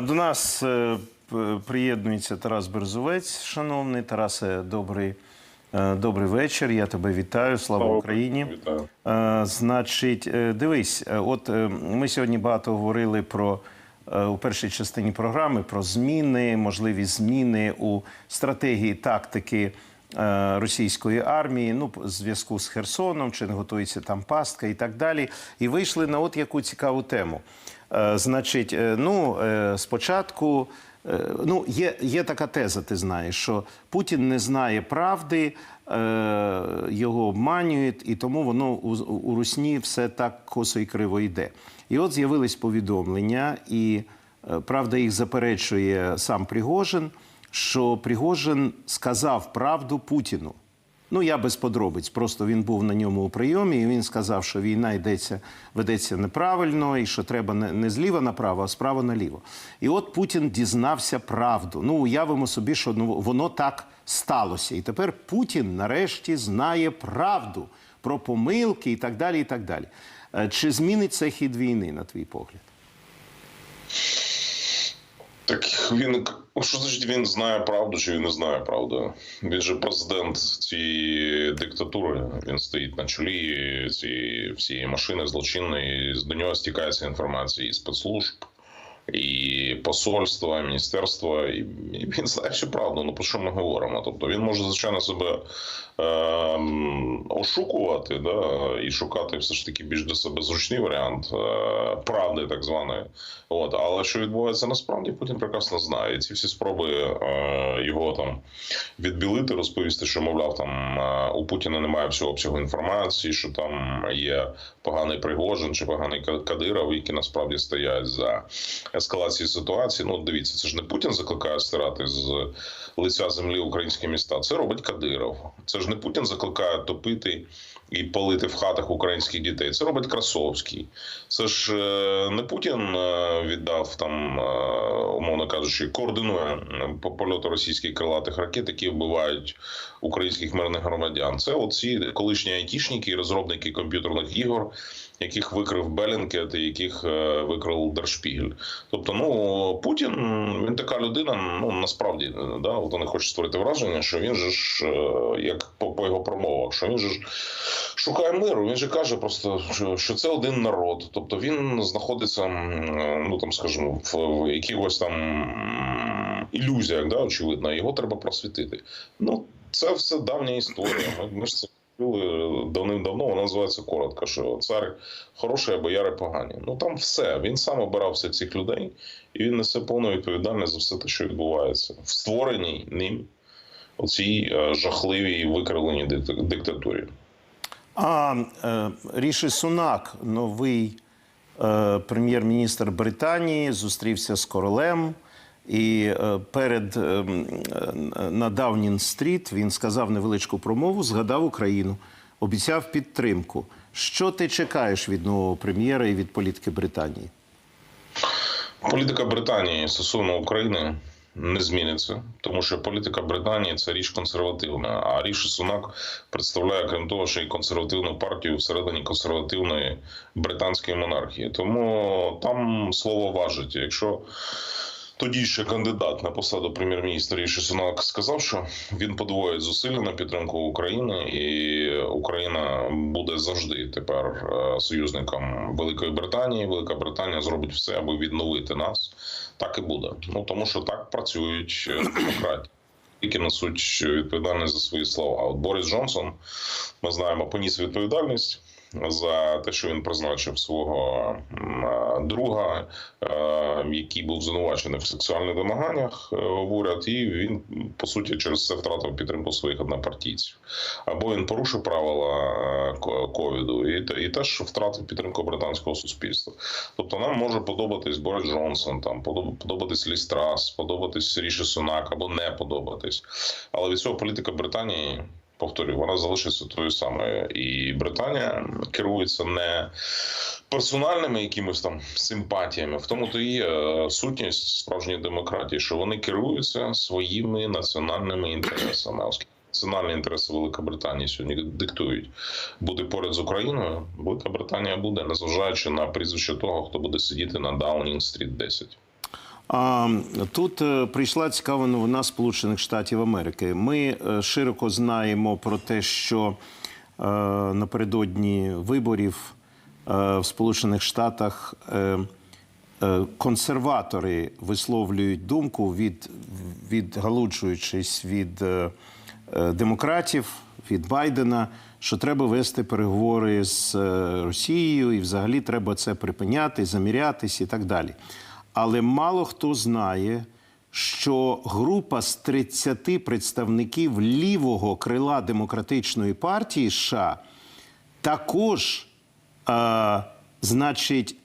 До нас е, приєднується Тарас Берзовець, шановний Тарасе, добрий, е, добрий вечір. Я тебе вітаю. Слава Україні. Вітаю. Е, Значить, дивись, от ми сьогодні багато говорили про у першій частині програми про зміни, можливі зміни у стратегії тактики російської армії. Ну, в зв'язку з Херсоном, чи не готується там пастка і так далі. І вийшли на от яку цікаву тему. Е, Значить, е, ну е, спочатку. Е, Ну, є, є така теза, ти знаєш, що Путін не знає правди, е, його обманюють, і тому воно у, у Русні все так косо і криво йде. І от з'явились повідомлення, і е, правда їх заперечує сам Пригожин, що Пригожин сказав правду Путіну. Ну, я без подробиць. Просто він був на ньому у прийомі, і він сказав, що війна йдеться, ведеться неправильно, і що треба не, зліва направо, а справа наліво. І от Путін дізнався правду. Ну, уявимо собі, що ну, воно так сталося. І тепер Путін нарешті знає правду про помилки і так далі. І так далі. Е, Чи зміниться хід війни, на твій погляд? Так він що значить він знає правду, чи він не знає правду? Він же президент цієї диктатури. Він стоїть на чолі цієї всієї машини злочинної. До нього стікається інформація і спецслужб, і посольства, і міністерства. І, він знає всю правду. Ну про що ми говоримо? Тобто він може звичайно себе е, ошукувати, да, і шукати все ж таки більш для себе зручний варіант е, правди, так званої. От, але що відбувається насправді, Путін прекрасно знає. І ці всі спроби е, його там відбілити, розповісти, що мовляв, там е, у Путіна немає всього обсягу інформації, що там є поганий Пригожин чи поганий Ка- Кадиров, які насправді стоять за ескалацією ситуації. Ну, дивіться, це ж не Путін закликає стирати з лиця землі українські міста. Це робить Кадиров. Це ж не Путін закликає топити і палити в хатах українських дітей. Це робить Красовський. Це ж е, не Путін е, віддав там, е, умовно кажучи, координує по польоту російських крилатих ракет, які вбивають українських мирних громадян. Це оці колишні айтішники розробники комп'ютерних ігор. Яких викрив Белінкет, яких е, викрив Дершпігель. Тобто, ну Путін він така людина. Ну насправді да, от вони хочуть створити враження, що він же ж е, як по, по його промовах, що він же ж шукає миру. Він же каже просто, що, це один народ. Тобто він знаходиться, ну там скажімо, в, якихось там ілюзіях, да, очевидно, його треба просвітити. Ну, це все давня історія. Ми, ж це чули давним-давно. Вона називається коротко, що цар хороший, а бояри погані. Ну там все. Він сам обирав всіх цих людей, і він несе повну відповідальність за все те, що відбувається в створеній ним оцій е, жахливій викривленій диктатурі. А е, Ріші Сунак, новий е, прем'єр-міністр Британії, зустрівся з королем. І е, перед е, е, на Даунін-стріт він сказав невеличку промову, згадав Україну, обіцяв підтримку. Що ти чекаєш від нового прем'єра і від політики Британії? Політика Британії стосовно України не зміниться, тому що політика Британії це річ консервативна. А Ріші Сунак представляє, крім того, що і консервативну партію всередині консервативної британської монархії. Тому там слово важить. Якщо тоді ще кандидат на посаду прем'єр-міністра Ріші Сунак сказав, що він подвоїть зусилля на підтримку України, і Україна буде завжди тепер е, союзником Великої Британії. Велика Британія зробить все, аби відновити нас. Так і буде. Ну тому що так працюють е, демократи. Які несуть відповідальність за свої слова. От Борис Джонсон, ми знаємо, поніс відповідальність за те, що він призначив свого друга, який був звинувачений в сексуальних домаганнях е, в уряд, і він по суті через це втратив підтримку своїх однопартійців. Або він порушив правила е, ковіду і, і теж втратив підтримку британського суспільства. Тобто нам може подобатись Борис Джонсон, там подоб- подобатись Лі Страс, подобатись Ріші Сунак або не подобатись. Але від цього політика Британії повторюю, вона залишиться тою самою. І Британія керується не персональними якимось там симпатіями. В тому то є е, сутність справжньої демократії, що вони керуються своїми національними інтересами. Оскільки національні інтереси Великобританії сьогодні диктують бути поряд з Україною. Велика Британія буде, незважаючи на прізвище того, хто буде сидіти на Даунінг Стріт 10. Тут е, прийшла цікава новина Сполучених Штатів Америки. Ми е, широко знаємо про те, що е, напередодні виборів в Сполучених Штатах консерватори висловлюють думку, від, відгалуджуючись від демократів, від Байдена, що треба вести переговори з Росією, і взагалі треба це припиняти, замірятись і так далі. Але мало хто знає, що група з 30 представників лівого крила демократичної партії США також, е, значить,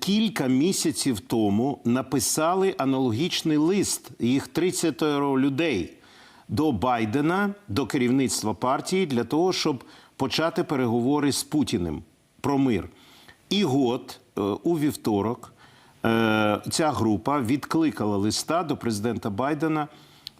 кілька місяців тому написали аналогічний лист, їх 30 людей, до Байдена, до керівництва партії для того, щоб почати переговори з Путіним про мир. І от е, у вівторок ця група відкликала листа до президента Байдена.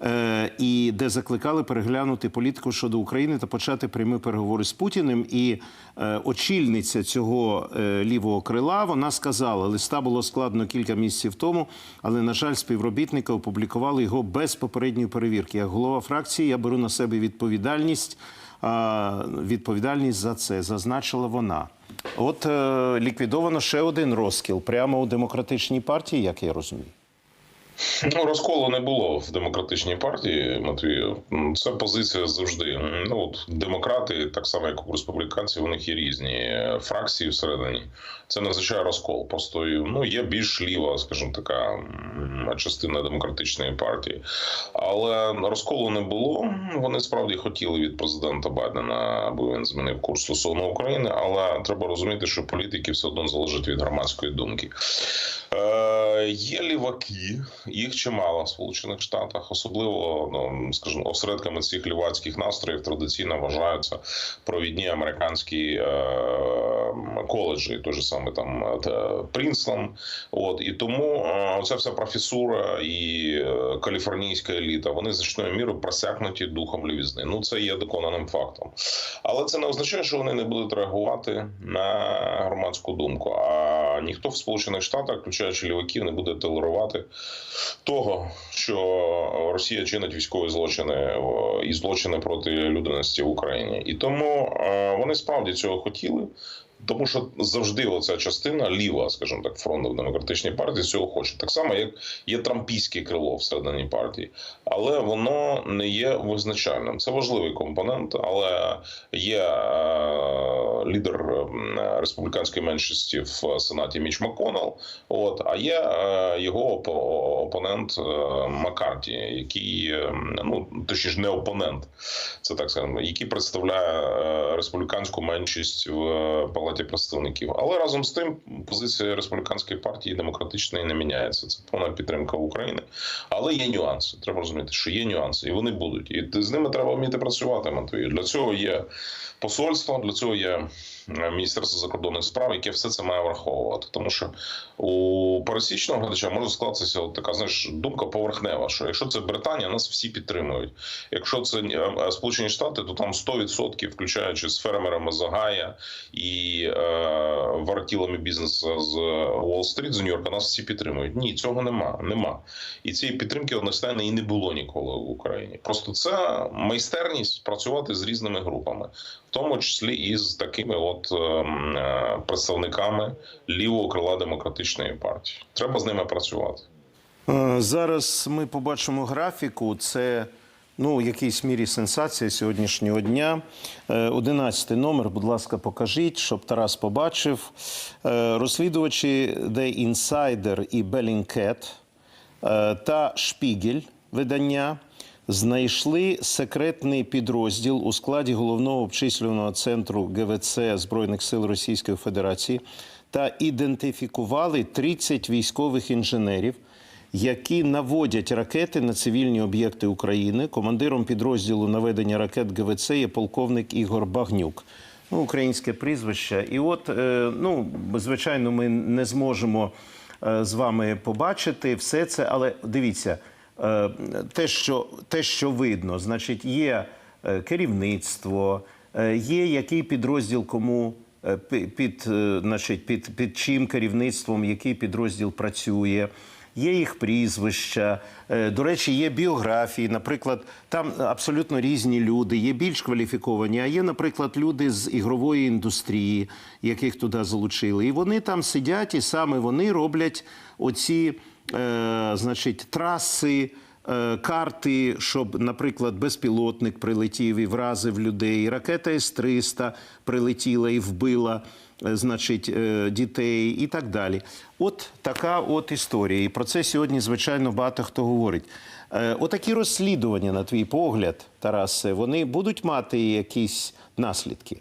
е, І де закликали переглянути політику щодо України та почати прямі переговори з Путіним. І е, очільниця цього е, лівого крила вона сказала: листа було складно кілька місяців тому, але на жаль, співробітники опублікували його без попередньої перевірки. Як голова фракції я беру на себе відповідальність. Відповідальність за це зазначила вона. От е, ліквідовано ще один розкіл прямо у демократичній партії, як я розумію. Ну, розколу не було в демократичній партії. Матвію. Це позиція завжди. Ну от демократи, так само як у республіканців, у них є різні е, фракції всередині. Це не означає розкол. Просто ну є більш ліва, скажімо, така частина демократичної партії. Але розколу не було. Вони справді хотіли від президента Байдена, аби він змінив курс стосовно України. Але треба розуміти, що політики все одно залежать від громадської думки. Е, є ліваки, їх чимало в Сполучених Штатах, особливо ну скажімо, осередками цих лівацьких настроїв традиційно вважаються провідні американські е, коледжі, той же саме там е, Принстон. От і тому е, ця вся професура і е, каліфорнійська еліта вони значною мірою просякнуті духом лівізни. Ну це є доконаним фактом. Але це не означає, що вони не будуть реагувати на громадську думку. А ніхто в Сполучених Штатах, включаючи ліваків, не буде толерувати того, що Росія чинить військові злочини і злочини проти людяності в Україні. І тому е, вони справді цього хотіли. Тому що завжди оця частина ліва, скажімо так, фронту в демократичній партії цього хоче. Так само, як є трампійське крило всередині партії, але воно не є визначальним. Це важливий компонент, але є е, лідер республіканської меншості в сенаті Міч Маконел. От а є е, його опонент е, Маккарті, який е, ну точніше не опонент, це так скажемо, який представляє е, республіканську меншість в палаті представників. Але разом з тим позиція республіканської партії демократичної не міняється. Це повна підтримка України. Але є нюанси. Треба розуміти, що є нюанси, і вони будуть. І з ними треба вміти працювати. Матвію. Для цього є посольство, для цього є е, Міністерство закордонних справ, яке все це має враховувати. Тому що у пересічного глядача може скластися от така знаєш думка поверхнева, що якщо це Британія, нас всі підтримують. Якщо це е, е, Сполучені Штати, то там 100%, включаючи з фермерами з Огайо і е, вартілами бізнесу з Уолл-стріт з Нью-Йорка, нас всі підтримують. Ні, цього нема. Нема. І цієї підтримки одностайно і не було ніколи в Україні. Просто це майстерність працювати з різними групами, в тому числі і з такими от ем, е, представниками лівого крила демократичної партії. Треба з ними працювати. Е, Зараз ми побачимо графіку. Це ну, в якійсь мірі сенсація сьогоднішнього дня. Е, Одинадцятий номер, будь ласка, покажіть, щоб Тарас побачив. Розслідувачі The Insider і Bellingcat та Шпігель видання знайшли секретний підрозділ у складі головного обчислюваного центру ГВЦ Збройних сил Російської Федерації та ідентифікували 30 військових інженерів, які наводять ракети на цивільні об'єкти України. Командиром підрозділу наведення ракет ГВЦ є полковник Ігор Багнюк. Ну, українське прізвище. І от, е, ну, звичайно, ми не зможемо е, з вами побачити все це, але дивіться, те, що, те, що видно, значить, є е, керівництво, е, є який підрозділ кому. е, Під, е, значить, під, під чим керівництвом який підрозділ працює, є їх прізвища. Е, До речі, є біографії. Наприклад, там абсолютно різні люди, є більш кваліфіковані, а є, наприклад, люди з ігрової індустрії, яких туди залучили. І вони там сидять, і саме вони роблять оці, е, значить, траси. е, Карти, щоб, наприклад, безпілотник прилетів і вразив людей, ракета С-300 прилетіла і вбила, значить, е, дітей і так далі. От така от історія. І про це сьогодні, звичайно, багато хто говорить. Е, Отакі розслідування, на твій погляд, Тарасе, вони будуть мати якісь наслідки.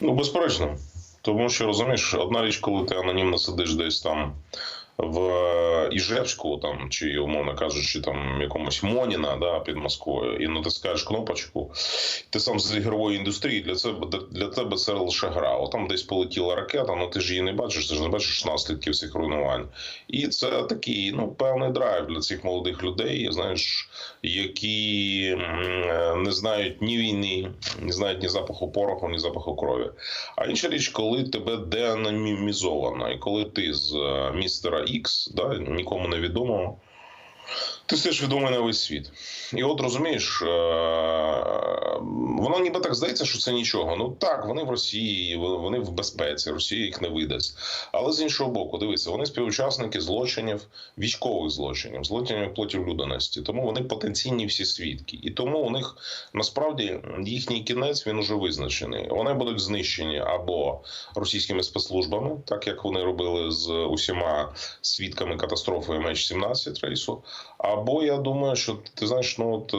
Ну, безперечно. Тому що розумієш, одна річ, коли ти анонімно сидиш десь там в Іжевську, там чи умовно кажучи, там якомусь Моніна да, під Москвою, і натискаєш кнопочку. Ти сам з ігрової індустрії для тебе для тебе це лише гра. О, там десь полетіла ракета, ну ти ж її не бачиш, ти ж не бачиш наслідків цих руйнувань. І це такий ну певний драйв для цих молодих людей, знаєш, які не знають ні війни, не знають ні запаху пороху, ні запаху крові. А інша річ, коли тебе деанонімізовано, і коли ти з е, містера Ікс, да, нікому не відомого, ти стаєш відомий на весь світ. І от розумієш, е, воно ніби так здається, що це нічого. Ну так, вони в Росії, вони в безпеці, Росія їх не видасть. Але з іншого боку, дивися, вони співучасники злочинів, військових злочинів, злочинів проти людяності. Тому вони потенційні всі свідки. І тому у них насправді їхній кінець він уже визначений. Вони будуть знищені або російськими спецслужбами, так як вони робили з усіма свідками катастрофи MH17 рейсу. Або я думаю, що ти знаєш, ну от е,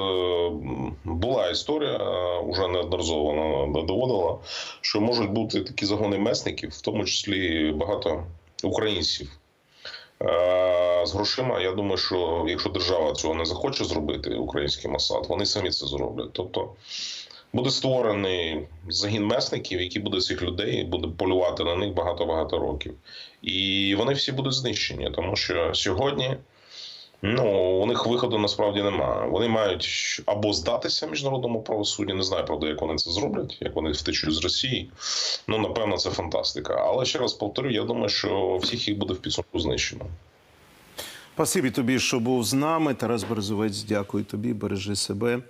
була історія, е, уже неодноразово вона доводила, що можуть бути такі загони месників, в тому числі багато українців. Е, З грошима, я думаю, що якщо держава цього не захоче зробити, український Масад, вони самі це зроблять. Тобто буде створений загін месників, який буде цих людей, буде полювати на них багато-багато років. І вони всі будуть знищені, тому що сьогодні. Ну, у них виходу насправді немає. Вони мають або здатися міжнародному правосуддю. Не знаю, правда, як вони це зроблять, як вони втечуть з Росії. Ну, напевно, це фантастика. Але ще раз повторю, я думаю, що всіх їх буде в підсумку знищено. Спасибі тобі, що був з нами. Тарас Березовець, дякую тобі. Бережи себе.